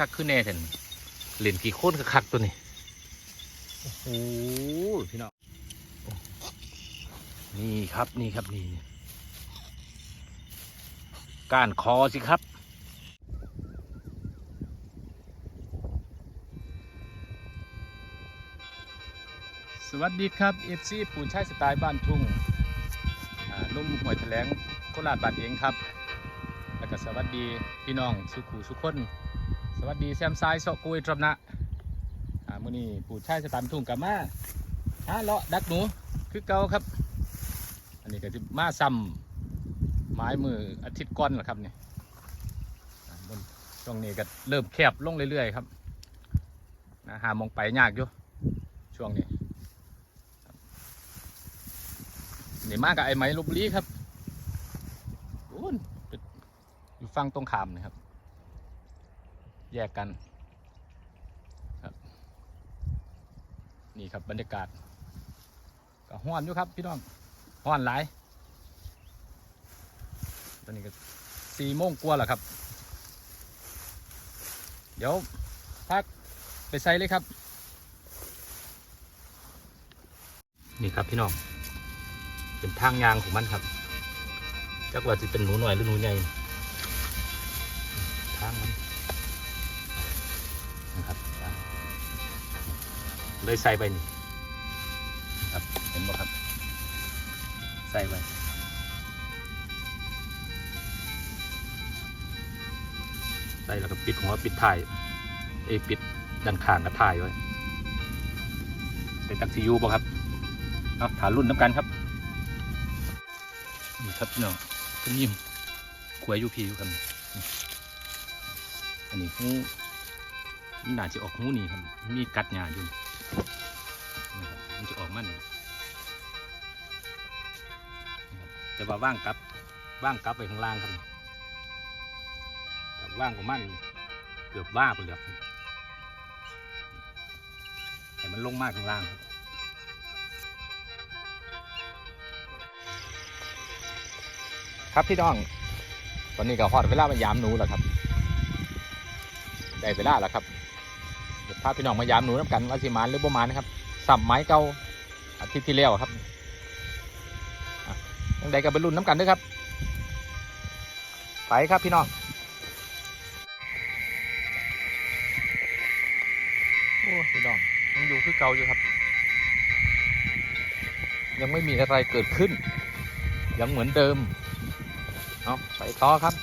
คักขึ้นแน่เห็นเหรียญกี่โคนคักๆตัวนี้โอ้โหพี่น้องนี่ครับนี่ครับนี่ก้านคอสิครับสวัสดีครับเอฟซีปูนชายสไตล์บ้านทุ่งอ่านุ่มหวยแถลงโคราชบ้านเองครับ แล้วก็สวัสดีพี่น้องสุขูสุขคน สวัสดีแซมไซายเสกุยตรบนะอ่ามื้อนี้ปูนชายสตล์บ้านทุ่งกับมาหาเลาะดักหนูคือเก่าครับ อันนี้ก็จะมาซ้ำไม้มืออาทิตย์ก่อนแหละครับเนี่ยบนช่วงนี้ก็เริ่มแคบลงเรื่อยๆครับนะหามองไปยากอยู่ช่วงนี้นี่มากกับไอ้ไหมลบลีครับโอ้นเป็นอยู่ฟังตรงขามนะครับ แยกกันครับ นี่ครับบรรยากาศก็ห้อนอยู่ครับพี่น้องห้อนหลาย ตอนนี้ก็สี่โมงกว่าแล้วครับ เดี๋ยวพักไปใส่เลยครับ นี่ครับพี่น้อง เป็นทางยางของมันครับจักว่าจะเป็นหนูหน่อยหรือหนูใหญ่ทางมัน เลยใส่ไปนี่ครับเห็นบ่ครับ ใส่ไปใส่แล้วก็ปิดหัวปิดท้ายเอยปิดด้านข้างกับท้ายไว้เป็นตักซียูบ่ครับเอาฐานรุ่นน้ำกันครับนี่ครับพี่น้องเป็นยิ้มขวยอยู่พีอยู่ครับนี่อันนี้หูมันน่าจะออกหูนี่ครับ มีกัดหญ้าอยู่นี่ครับ มันจะออกมั่นแต่ว่าว่างกลับว่างกลับไปข้างล่างครับว่างของมันเกือบว่าไปเลยครับแต่มันลงมากข้างล่างครับครับพี่น้อง ตอนนี้ก็ฮอดเวลามายามหนูแล้วครับ ได้เวลาแล้วครับ พาพี่น้องมายามหนูน้ำกันว่าสิมานหรือบ่มานนะครับสัมไม้เก่าอาทิตย์ที่แล้วครับยังไดก็ไปรุ่นน้ำกันด้วยครับ ไปครับพี่น้องโอ้พี่น้องยังอยู่คือเก่าอยู่ครับ ยังไม่มีอะไรเกิดขึ้น ยังเหมือนเดิมเอาไปต่อครับ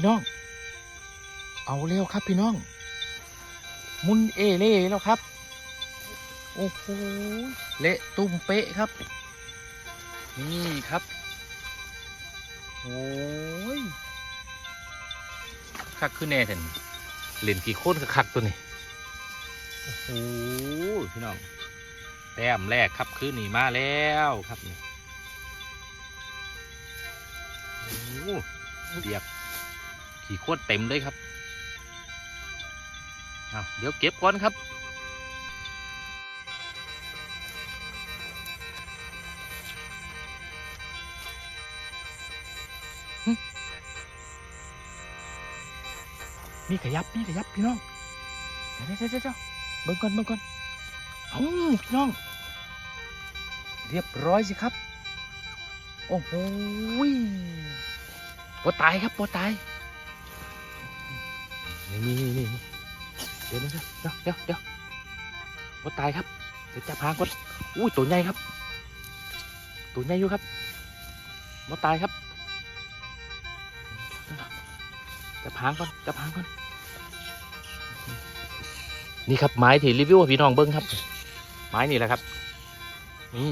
พี่น้อง เอาเร็วครับพี่น้อง มุนเอเล่แล้วครับ โอ้โหเละตุ้มเป๊ะครับ นี่ครับโอ้ยคักขึ้นแน่เห็นเหรียญกี่โคนคักตัวนี้โอ้โหพี่น้องแต้มแรกครับคือหนีมาแล้วครับนี่โอ้เดียบ ขี่โคตรเต็มเลยครับเอาเดี๋ยวเก็บก่อนครับมีขยับมีขยับพี่น้องเดี๋ยวเดี๋ยวเดี๋ยวเดี๋ยวเบิ่งก่อนเบิ่งก่อนเอาพี่น้อง เรียบร้อยสิครับ โอ้โหปวดตายครับปวดตาย นี่นี่นี่เดี๋ยวเดี๋ยวเดี๋ยวเดี๋ยวเดี๋ยวปวตายครับเดี๋ยวจับหางก่อนอุ้ยตัวใหญ่ครับ ตัวใหญ่อยู่ครับปวตายครับจับหางก่อนจับหางก่อนนี่ครับไม้ที่รีวิวพี่น้องเบิ้งครับ ไม้นี่แหละครับนี่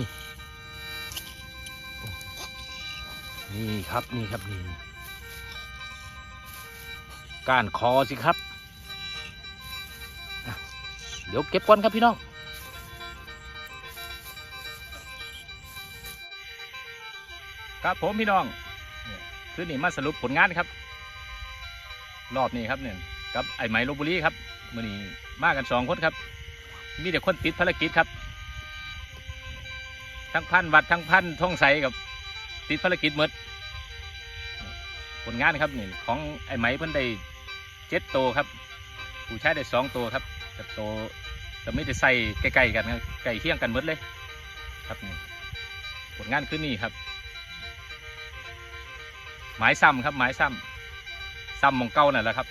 นี่ครับนี่ครับนี่ ก้านคอสิครับ เดี๋ยวเก็บก่อนครับพี่น้องครับผมพี่น้องนี่ยคือนี่มาสรุปผลงานครับ รอบนี้ครับเนี่ยกับไอ้ไหมลบบุรีครับมื่อนี้มากันสองคนครับ มีแต่คนติดภารกิจครับ ทั้งพันวัดทั้งพันท่องใสกับติดภารกิจหมดผลงานครับนี่ของไอ้ไหมเพิ่นได้ เจ็ดโตวครับผู้ชายได้สองตัวครับแต่โตแต่ไม่ได้ใส่ใกล้ๆกันครับใกล้เคียงกันหมดเลย ครับนี่ผลงานคือนี่ครับ หมายซ้ำครับ หมายซ้ำซ้ำมองเก่านั่นแหละครับ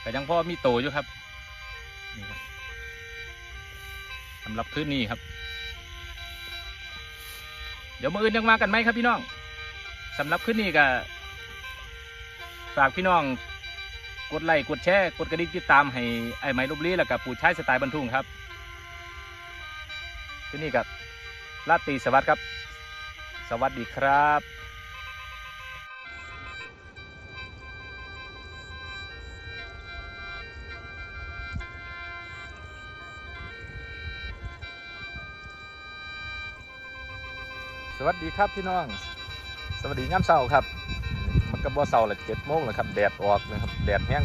แต่ยังพ่อมีโตอยู่ครับนี่ครับสำหรับคืนนี้ครับ เดี๋ยวมืออื่นยังมากันไหมครับพี่น้องสำหรับคืนนี้ก็ฝากพี่น้อง กดไลค์กดแชร์กดกระดิ่งติดตามให้ไอ้ไม้ลบลีแล้วกับปู่ชายสไตล์บรรทุงครับคืนนี้กับลาตีสวัสดิ์ครับ สวัสดีครับสวัสดีครับพี่น้อง สวัสดีย่ำเช้าครับ มันก็บ่เช้าละเจ็ดโมงแล้วครับ แดดออกนะครับ แดดแห้ง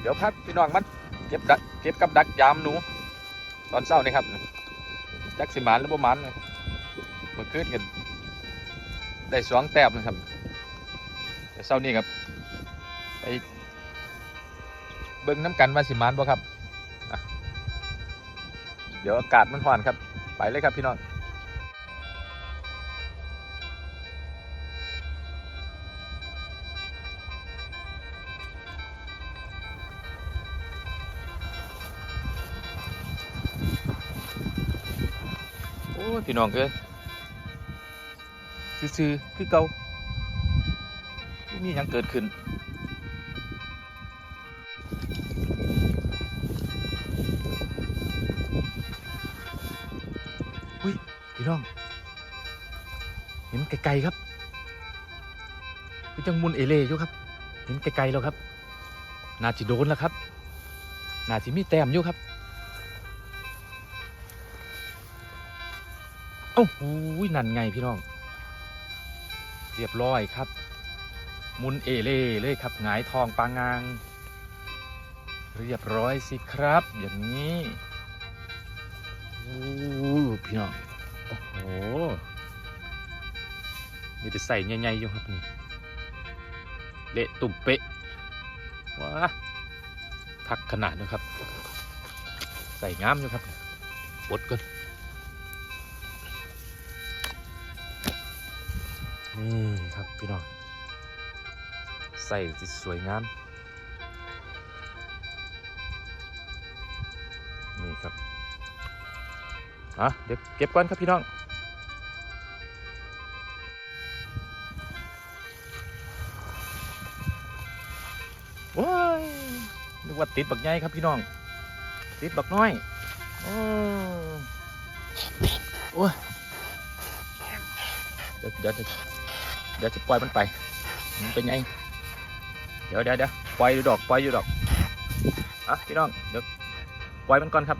เดี๋ยวพักพี่น้องมันเก็บดักเก็บกับดักยามหนู ตอนเช้านี่ครับจักสิมานหรือบ่มานเลยมื่อคืนกันได้สองแต้มนะครับแต่เช้านี้ครับไปเบิ่งน้ำกันว่าสิมานบ่ครับ เดี๋ยวอากาศมันร้อนครับ ไปเลยครับพี่น้อง พี่น้องเอ้ยซื่อๆคือเก่ามียังเกิดขึ้นอุ้ยพี่น้อง เห็นไกลๆครับพี่จังมุนเอเล่อยู่ครับ เห็นไกลๆแล้วครับ นาจิโดนแล้วครับ นาจิมีแต้มอยู่ครับ เอ้าหูยนั่นไงพี่น้อง เรียบร้อยครับ มุนเอเล่เลยครับหงายทองปางงาง เรียบร้อยสิครับ อย่างนี้โอ้พี่น้อง โอ้โห มีแต่ใส่ใหญ่ๆอยู่ครับนี่ เละตุ่มเป๊ะว้าทักขนาดนะครับ ใส่งามอยู่ครับบดก่อน นี่ครับพี่น้องใส่ที่สวยงาม นี่ครับอะเดี๋ยวเก็บก่อนครับพี่น้องโอ้ยนึกว่าติดบักใหญ่ครับพี่น้อง ติดบักน้อย โอ้โอ้ยเดี๋ยวเดี๋ยว ดี๋ยวเดี๋ยวจะปล่อยมันไป มันเป็นไง เดี๋ยวเดี๋ยวเดี๋ยวปล่อยอยู่ดอกปล่อยอยู่ดอกอะพี่น้องเดี๋ยวปล่อยมันก่อนครับ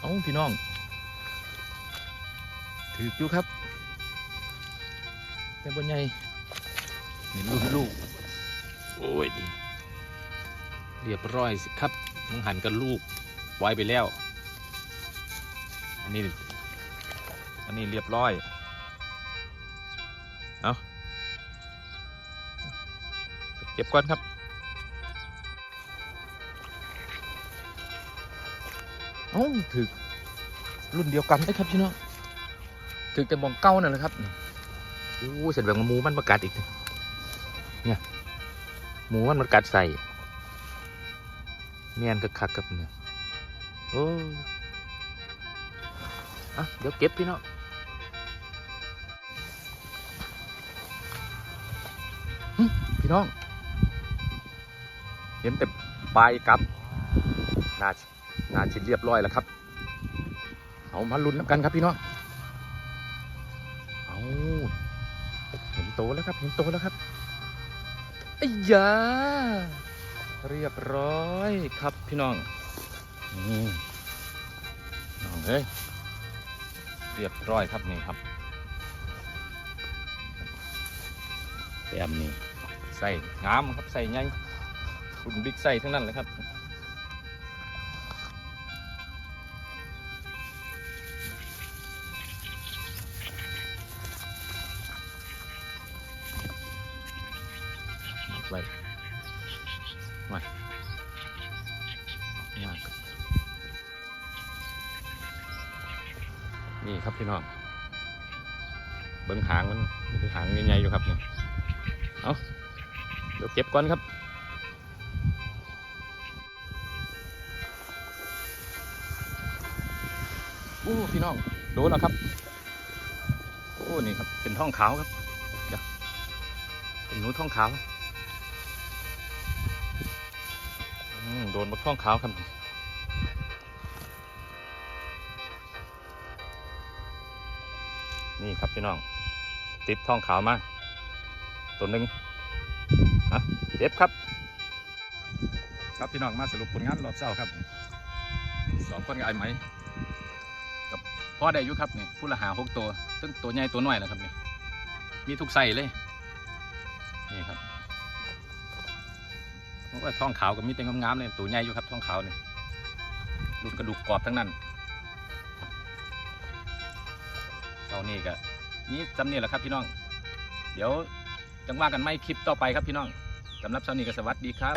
เอ้าพี่น้อง ถืออยู่ครับแต่บนใหญ่นี่ลูกลูกโอ้ยเรียบร้อยสิครับมึงหันกับลูกไว้ไปแล้วอันนี้ อันนี้เรียบร้อย เอาเก็บก่อนครับเอ้าถึกรุ่นเดียวกันได้ครับพี่น้องถึกแต่มองเก้านั่นแหละครับโอ้เสร็จแบบหมูมันมากัดอีก เนี่ย หมูมันมากัดใส่เมียนกระคักกับเนี่ยโอ้อะเดี๋ยวเก็บพี่น้อง พี่น้อง เห็นแต่ปลายกับนาสิงาชิ้นเรียบร้อยแล้วครับ เอามาลุ้นกันครับพี่น้อง เอาเห็นโตแล้วครับ เห็นโตแล้วครับไอ้ยาเรียบร้อยครับพี่น้องนี่น้องเอ้ยเรียบร้อยครับนี่ครับแต้มนี่ ใส่งามครับใส่ไงรุ่นบิ๊กไซส์ทั้งนั้นเลยครับไว้ไว้ยากนี่ครับพี่น้อง เบิ้งหางมันมันคือหางใหญ่ๆอยู่ครับเนี่ย เอาเดี๋ยวเก็บก่อนครับโอ้พี่น้องโดนแล้วครับโอ้นี่ครับ เป็นท้องขาวครับเดี๋ยวเป็นหนูท้องขาวโดนบักท้องขาวครับนี่ครับพี่น้อง ติดท้องขาวมากตัวหนึ่ง เจ็บครับ ครับพี่น้องมาสรุปผลงานรอบเช้าครับสองคนกับไอ้ไหมกับพ่อได้ยู่ครับนี่ผู้ละหาหกตัวตั้งตัวใหญ่ตัวน้อยนะครับนี่มีทุกไส์เลยนี่ครับเพราะว่าท้องขาวกับมีแต่งามๆเลยตัวใหญ่อยู่ครับท้องขาวนี่ดูกระดูกกรอบทั้งนั้นเท่านี้ก็นี่จำเนี่ยแหละครับพี่น้อง เดี๋ยวจังว่ากันไม่คลิปต่อไปครับพี่น้อง สำหรับเช้านี้ก็สวัสดีครับ